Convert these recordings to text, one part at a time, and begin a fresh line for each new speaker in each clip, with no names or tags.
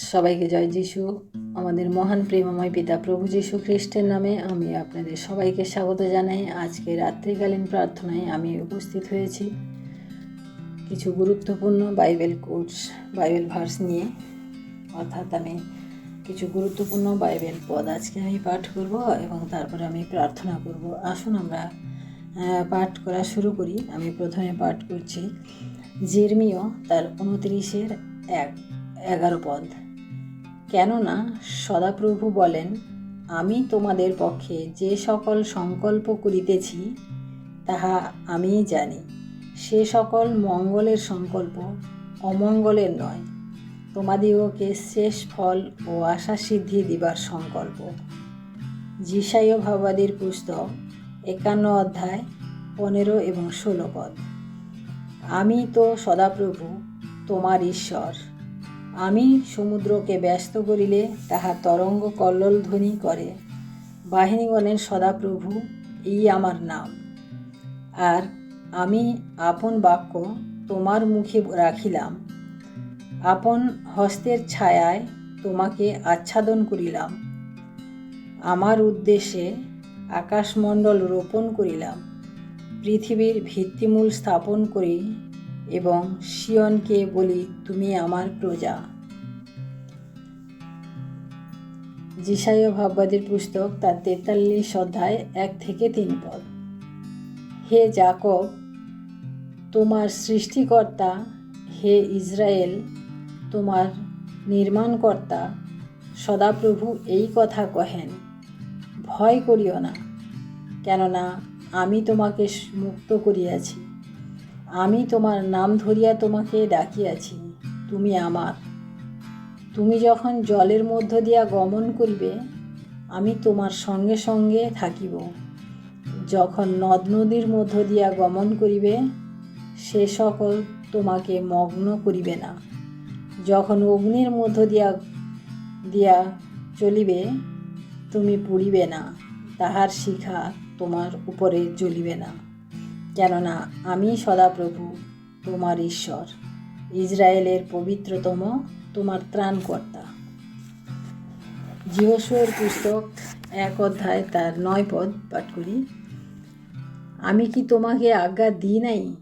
সবাইকে জয় যিশু। আমাদের মহান প্রেমময় পিতা প্রভু যিশু খ্রিস্টের নামে আমি আপনাদের সবাইকে স্বাগত জানাই। আজকে রাত্রিকালীন প্রার্থনায় আমি উপস্থিত হয়েছি। কিছু গুরুত্বপূর্ণ বাইবেল কোর্স, বাইবেল ভার্স নিয়ে। অর্থাৎ আমি কিছু গুরুত্বপূর্ণ বাইবেল পদ আজকে আমি পাঠ করব এবং তারপরে আমি প্রার্থনা করব। আসুন আমরা পাঠ করা শুরু করি। আমি প্রথমে পাঠ করছি। জির্মিয় তার উনত্রিশের এক, এগারো পদ। কেননা সদাপ্রভু বলেন, আমি তোমাদের পক্ষে যে সকল সংকল্প করিতেছি, তাহা আমিই জানি। সে সকল মঙ্গলের সংকল্প অমঙ্গলের নয়। তোমাদিগকে শেষ ফল ও আশা সিদ্ধি দিবার সংকল্প। জিসাইয় ভাবাদীর পুস্তক, একান্ন অধ্যায়, পনেরো এবং ষোলো পদ। আমি তো সদাপ্রভু, তোমার ঈশ্বর। আমি সমুদ্রকে ব্যস্ত করিলে তাহা তরঙ্গ কল্লোল ধ্বনি করে। বাহিনীগণের সদাপ্রভু, এই আমার নাম। আর আমি আপন বাক্য তোমার মুখে রাখিলাম। আপন হস্তের ছায়ায় তোমাকে আচ্ছাদন করিলাম। আমার উদ্দেশ্যে আকাশমণ্ডল রোপণ করিলাম। পৃথিবীর ভিত্তিমূল স্থাপন করি এবং শিয়নকে বলি, তুমি আমার প্রজা। জিসায় ভাববাদীর পুস্তক তার তেতাল্লিশ অধ্যায় এক থেকে তিন পদ। হে জাকব, তোমার সৃষ্টিকর্তা, হে ইসরায়েল, তোমার নির্মাণকর্তা, সদাপ্রভু এই কথা কহেন, ভয় করিও না, কেননা আমি তোমাকে মুক্ত করিয়াছি। আমি তোমার নাম ধরিয়া তোমাকে ডাকিয়াছি, তুমি আমার। তুমি যখন জলের মধ্য দিয়া গমন করিবে, আমি তোমার সঙ্গে সঙ্গে থাকিব। যখন নদ নদীর মধ্য দিয়া গমন করিবে, সে সকল তোমাকে মগ্ন করিবে না। যখন অগ্নির মধ্য দিয়া দিয়া চলিবে, তুমি পুড়িবে না, তাহার শিখা তোমার উপরে জ্বলিবে না। কেননা আমি সদাপ্রভু, তোমার ঈশ্বর। ইসরায়েলের পবিত্রতম, তোমার ত্রাণকর্তা। জিহসুয়ের পুস্তক, এক অধ্যায় তার নয় পদ পাঠ করি। আমি কি তোমাকে আজ্ঞা দিই নাই?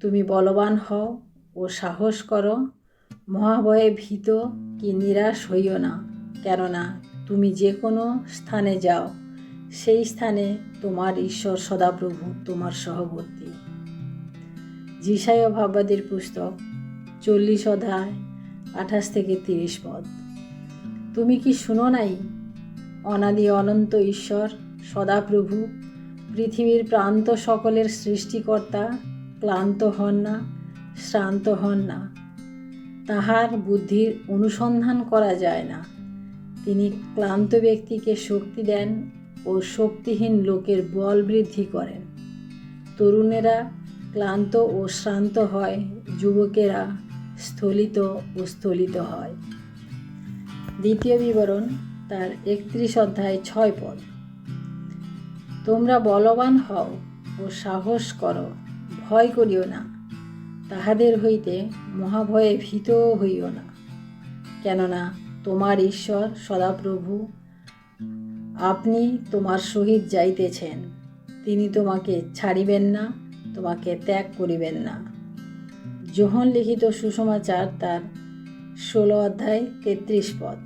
তুমি বলবান হও ও সাহস করো। মহাভয়ে ভীত কি নিরাশ হইও না, কেননা তুমি যে কোনো স্থানে যাও। সেই স্থানে তোমার ঈশ্বর সদাপ্রভু, তোমার সহবর্তী। জিসায় ভাববাদীর পুস্তক, চল্লিশ অধ্যায়, আঠাশ থেকে তিরিশ পদ। তুমি কি শুনো নাই? অনাদি অনন্ত ঈশ্বর, সদাপ্রভু, পৃথিবীর প্রান্ত সকলের সৃষ্টিকর্তা, ক্লান্ত হন না, শ্রান্ত হন না। তাহার বুদ্ধির অনুসন্ধান করা যায় না। তিনি ক্লান্ত ব্যক্তিকে শক্তি দেন ও শক্তিহীন লোকের বল বৃদ্ধি করেন তরুণেরা ক্লান্ত ও শ্রান্ত হয়, যুবকেরা স্থলিত ও স্থলিত হয়। দ্বিতীয় বিবরণ, তার একত্রিশ অধ্যায় ছয় পদ। তোমরা বলবান হও ও সাহস করো, ভয় করিও না, তাহাদের হইতে মহাভয়ে ভীত হইও না। কেননা তোমার ঈশ্বর সদাপ্রভু আপনি তোমার সহিত যাইতেছেন। তিনি তোমাকে ছাড়িবেন না, তোমাকে ত্যাগ করিবেন না। যোহন লিখিত সুসমাচার তার ষোলো অধ্যায় তেত্রিশ পদ।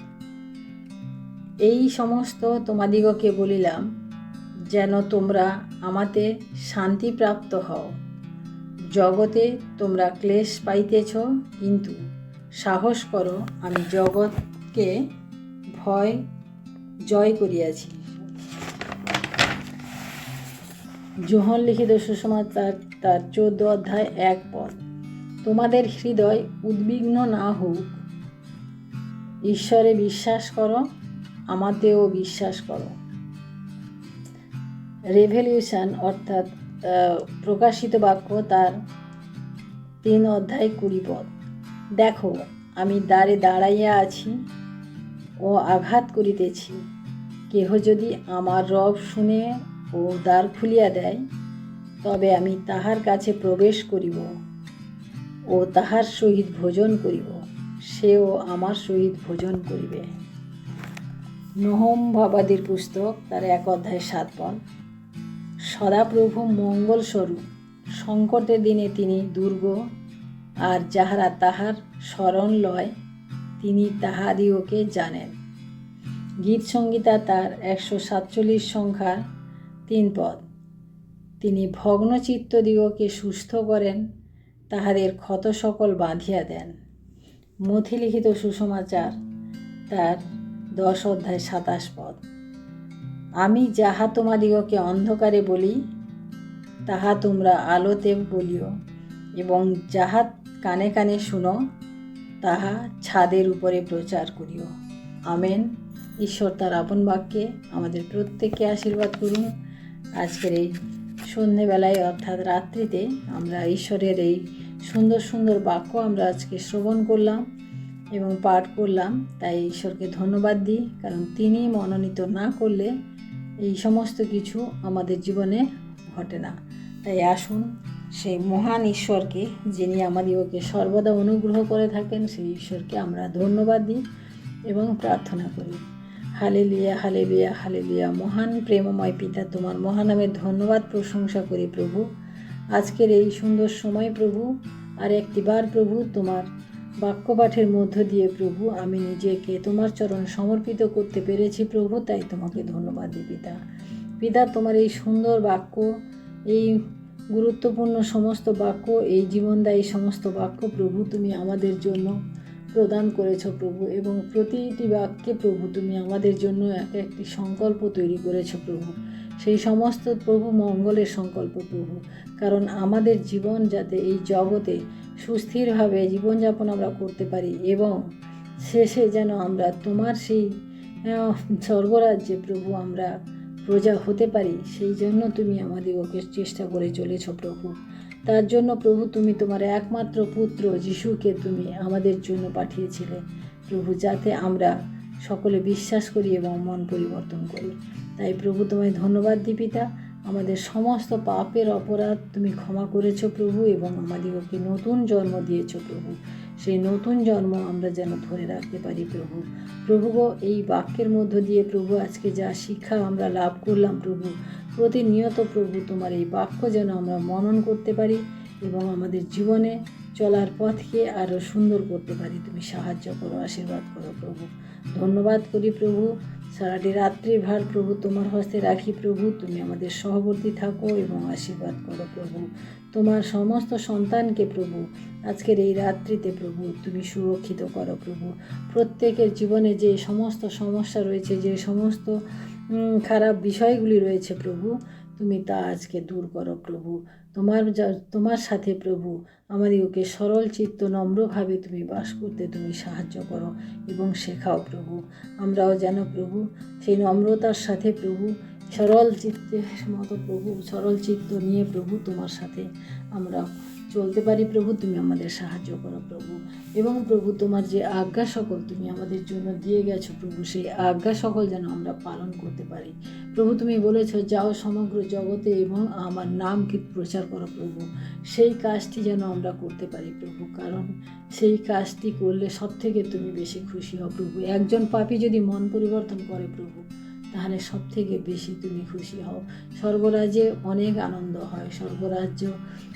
এই সমস্ত তোমাদিগকে বলিলাম, যেন তোমরা আমাতে শান্তিপ্রাপ্ত হও। জগতে তোমরা ক্লেশ পাইতেছ, কিন্তু সাহস করো আমি জগৎকে ভয় জয় করিয়াছি। যোহন লিখিত সুসমাচার তার তার চোদ্দ অধ্যায় এক পদ। তোমাদের হৃদয় উদ্বিগ্ন না হোক, ঈশ্বরে বিশ্বাস করো, আমাতেও বিশ্বাস করো। রেভলিউশন অর্থাৎ প্রকাশিত বাক্য তার তিন অধ্যায় কুড়ি পদ। দেখো, আমি দ্বারে দাঁড়াইয়া আছি ও আঘাত করিতেছি। কেহ যদি আমার রব শুনে ও দ্বার খুলিয়া দেয়, তবে আমি তাহার কাছে প্রবেশ করিব ও তাহার সহিত ভোজন করিব। সেও আমার সহিত ভোজন করিবে। নহম ভবাদির পুস্তক, তার এক অধ্যায় সাত সদাপ্রভু মঙ্গলস্বরূপ, সংকটের দিনে তিনি দুর্গ আর যাহারা তাহার স্মরণ লয় তিনি তাহাদিওকে জানেন। গীত সংগীতা তার একশো সাতচল্লিশ সংখ্যার তিন পদ। তিনি ভগ্নচিত্তদিগকে সুস্থ করেন, তাহাদের ক্ষত সকল বাঁধিয়া দেন। মথিলিখিত সুসমাচার তার দশ অধ্যায় সাতাশ পদ। আমি যাহা তোমাদিগকে অন্ধকারে বলি, তাহা তোমরা আলোতে বলিও, এবং যাহা কানে কানে শুনো তাহা ছাদের উপরে প্রচার করিও। আমেন। ঈশ্বর তার আপন বাক্যে আমাদের প্রত্যেককে আশীর্বাদ করুন। আজকের এই সন্ধেবেলায় অর্থাৎ রাত্রিতে আমরা ঈশ্বরের এই সুন্দর সুন্দর বাক্য আমরা আজকে শ্রবণ করলাম এবং পাঠ করলাম। তাই ঈশ্বরকে ধন্যবাদ দিই, কারণ তিনি মনোনীত না করলে এই সমস্ত কিছু আমাদের জীবনে ঘটে না। তাই আসুন সেই মহান ঈশ্বরকে যিনি আমাদিগকে সর্বদা অনুগ্রহ করে থাকেন, সেই ঈশ্বরকে আমরা ধন্যবাদ দিই এবং প্রার্থনা করি। Hallelujah hallelujah hallelujah. মহান প্রেমময় পিতা, তোমার মহানামের ধন্যবাদ, প্রশংসা করি প্রভু। আজকের এই সুন্দর সময় প্রভু, আর একটিবার প্রভু, তোমার বাক্যপাঠের মধ্য দিয়ে প্রভু, আমি নিজেকে তোমার চরণ সমর্পিত করতে পেরেছি প্রভু, তাই তোমাকে ধন্যবাদ দিই, পিতা। পিতা, তোমার এই সুন্দর বাক্য, এই গুরুত্বপূর্ণ সমস্ত বাক্য, এই জীবনদায়ী সমস্ত বাক্য প্রভু তুমি আমাদের জন্য প্রদান করেছ প্রভু এবং প্রতিটি বাক্যে প্রভু তুমি আমাদের জন্য এক একটি সংকল্প তৈরি করেছ প্রভু। সেই সমস্ত প্রভু মঙ্গলের সংকল্প প্রভু। কারণ আমাদের জীবন যাতে এই জগতে সুস্থিরভাবে জীবনযাপন আমরা করতে পারি এবং শেষে যেন আমরা তোমার সেই স্বর্গরাজ্যে প্রভু আমরা প্রজা হতে পারি, সেই জন্য তুমি আমাদিগকে চেষ্টা করে চলেছ প্রভু। তার জন্য প্রভু তুমি তোমার একমাত্র পুত্র যিশুকে তুমি আমাদের জন্য পাঠিয়েছিলে। প্রভু, যাতে আমরা সকলে বিশ্বাস করি এবং মন পরিবর্তন করি। তাই প্রভু, তোমায় ধন্যবাদ দিবিতা আমাদের সমস্ত পাপের অপরাধ তুমি ক্ষমা করেছ প্রভু এবং আমাদিগকে নতুন জন্ম দিয়েছ প্রভু। সেই নতুন জন্ম আমরা যেন ধরে রাখতে পারি প্রভু। প্রভু এই বাক্যের মধ্য দিয়ে প্রভু আজকে যা শিক্ষা আমরা লাভ করলাম প্রভু, প্রতিনিয়ত প্রভু তোমার এই বাক্য যেন আমরা মনন করতে পারি এবং আমাদের জীবনে চলার পথকে আরও সুন্দর করতে পারি। তুমি সাহায্য করো, আশীর্বাদ করো প্রভু। ধন্যবাদ করি প্রভু। সারাটি রাত্রি ভার প্রভু তোমার হস্তে রাখি প্রভু, তুমি আমাদের সহবর্তী থাকো এবং আশীর্বাদ করো প্রভু। তোমার সমস্ত সন্তানকে প্রভু, আজকের এই রাত্রিতে প্রভু, তুমি সুরক্ষিত করো প্রভু। প্রত্যেকের জীবনে যে সমস্ত সমস্যা রয়েছে, যে সমস্ত খারাপ বিষয়গুলি রয়েছে প্রভু তুমি তা আজকে দূর করো প্রভু। তোমার তোমার সাথে প্রভু আমাদিগকে সরল চিত্ত নম্রভাবে তুমি বাস করতে তুমি সাহায্য করো এবং শেখাও প্রভু। আমরাও যেন প্রভু, সেই নম্রতার সাথে প্রভু, সরল চিত্তের মতো প্রভু, সরল চিত্ত নিয়ে প্রভু তোমার সাথে। আমরা চলতে পারি প্রভু, তুমি আমাদের সাহায্য করো প্রভু। এবং প্রভু, তোমার যে আজ্ঞা সকল তুমি আমাদের জন্য দিয়ে গেছো প্রভু, সেই আজ্ঞা সকল যেন আমরা পালন করতে পারি। প্রভু, তুমি বলেছ, যাও সমগ্র জগতে এবং আমার নামকে প্রচার করো প্রভু। সেই কাজটি যেন আমরা করতে পারি প্রভু, কারণ সেই কাজটি করলে সব থেকে তুমি বেশি খুশি হও প্রভু। একজন পাপী যদি মন পরিবর্তন করে প্রভু তাহলে সব থেকে বেশি তুমি খুশি হও। স্বর্গরাজ্যে অনেক আনন্দ হয়, স্বর্গরাজ্য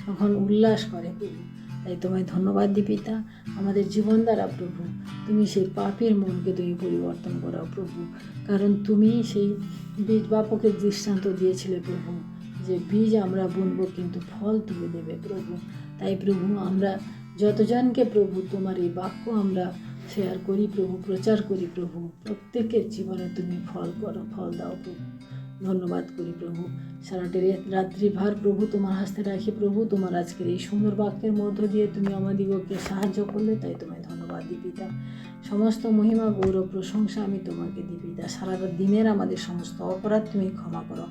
তখন উল্লাস করে প্রভু। তাই তোমায় ধন্যবাদ দিই পিতা আমাদের জীবন দ্বারা প্রভু। তুমি সেই পাপের মনকে তুমি পরিবর্তন করাও প্রভু। কারণ তুমি সেই বীজ বাপকের দৃষ্টান্ত দিয়েছিলে প্রভু। যে বীজ আমরা বুনবো কিন্তু ফল তুলে দেবে প্রভু। তাই প্রভু, আমরা যতজনকে প্রভু, তোমার এই বাক্য আমরা শেয়ার করি প্রভু, প্রচার করি প্রভু। প্রত্যেকের জীবনে তুমি ফল করো, ফল দাও প্রভু। ধন্যবাদ করি প্রভু। সারাটি রাত্রিভার রাত্রি ভার প্রভু তোমার হাসতে রাখি প্রভু। তোমার আজকের এই সুন্দর বাক্যের মধ্য দিয়ে তুমি আমাদিগকে সাহায্য করলে, তাই তোমায় ধন্যবাদ দিই পিতা সমস্ত মহিমা, গৌরব, প্রশংসা আমি তোমাকে দিই পিতা সারা দিনের আমাদের সমস্ত অপরাধ তুমি ক্ষমা করো।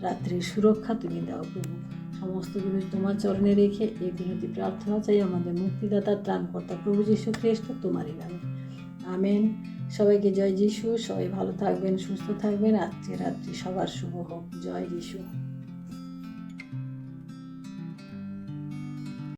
রাত্রির সুরক্ষা তুমি দাও প্রভু। সমস্ত কিছু তোমার চরণে রেখে এই বিনতি প্রার্থনা চাই আমাদের মুক্তিদাতা, ত্রাণকর্তা প্রভু যীশু খ্রিস্ট, তোমারই নামে। আমেন। সবাইকে জয় যিশু। সবাই ভালো থাকবেন, সুস্থ থাকবেন। আজকে রাত্রি সবার শুভ হোক। জয় যিশু।